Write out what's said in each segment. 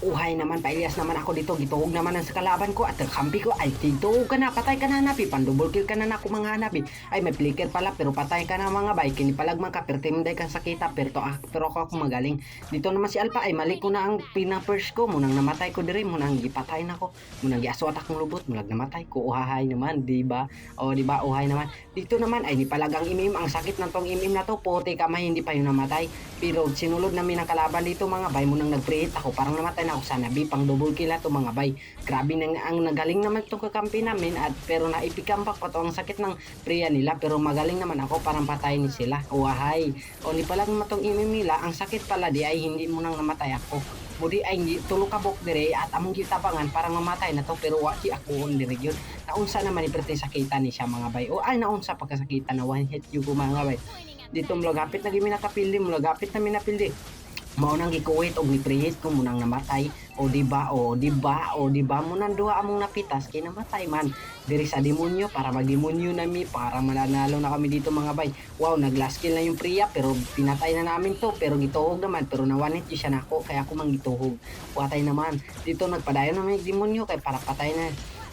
Uhay naman, pailias naman ako dito. Gituog naman ang sa kalaban ko at kampi ko. Ay, tituog ka na, patay ka na hanapi. Pandouble kill ka na na ako mga hanapi. Ay, may flicker pala, pero patay ka na mga bay. Kinipalagman ka, pero timinday ka sakita. Pero, to, ah, pero ako, ako magaling. Dito naman si Alpha, ay mali ko na ang pinapers ko. Munang namatay ko diri, munang gipatay na ko. Munang giaswat akong lubot, munang namatay ko. Uhahay naman, di ba? O, di ba? Uhay naman. Dito naman, ay nipalagang imim. Ang sakit ng tong imim na to. Puti kamay, hindi pa yun namatay. Pero sinulod namin ang kalaban dito mga bay. Munang nag-create ako. Parang namatay na ako sa nabi. Pang double kill na to mga bay. Grabe nang ang nagaling naman itong kakampi namin. At pero naipikambak pa to ang sakit ng priya nila. Pero magaling naman ako. Parang patayin sila. Uhahay. O ni palang matong nila. Ang sakit pala di ay hindi mo nang namatay ako. Budi ay hindi tulo ka bok dire at among gitabangan parang mamatay na to pero wa si ako on dire gyud. Naunsa naman iprete sakitan ni siya mga bay. O ay naunsa pagkasakitan na one hit yung mga bay. Dito mulagapit na gimi nakapildi, mulagapit na minapildi. Mao nang gikuwit og ni-preheat ko munang namatay. O di ba o di ba o di ba mo nang duha among napitas kay namatay man. Diri sa demonyo para magdemonyo nami para mananalo na kami dito mga bay. Wow nag last kill na yung priya pero pinatay na namin to pero gituhog naman pero nawanit yun siya nako kaya ako mang gituhog. Naman. Dito nagpadayon naman yung demonyo kay para patay na.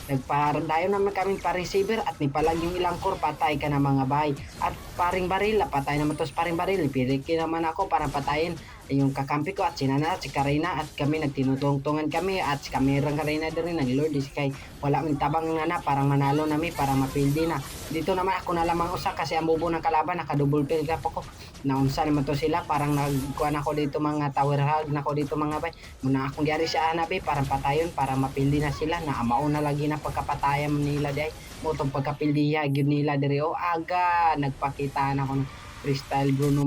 Nagparadayon naman kami pa receiver at ni palag yung ilang core patay ka na mga bay. At paring baril, patay naman tos paring baril. Piriki naman ako para patayin yung kakampi ko at si Nana at si Karina at kami nagtinutungtungan kami at si Kamerang Karina din rin nag-lord si kay wala min tabang nga na parang manalo nami para mapildi na. Dito naman ako na lamang usa kasi ang bubo ng kalaban naka double kill ka po ko. Naunsa naman to sila parang nagkuhan ako dito mga tower hug na ako dito mga bay. Muna akong diari sa anabi para patayon para mapildi na sila na amao na lagi na pagkapatayan nila di ay mo tong pagkapildiya gyud nila diri o aga nagpakita na ako ng freestyle Bruno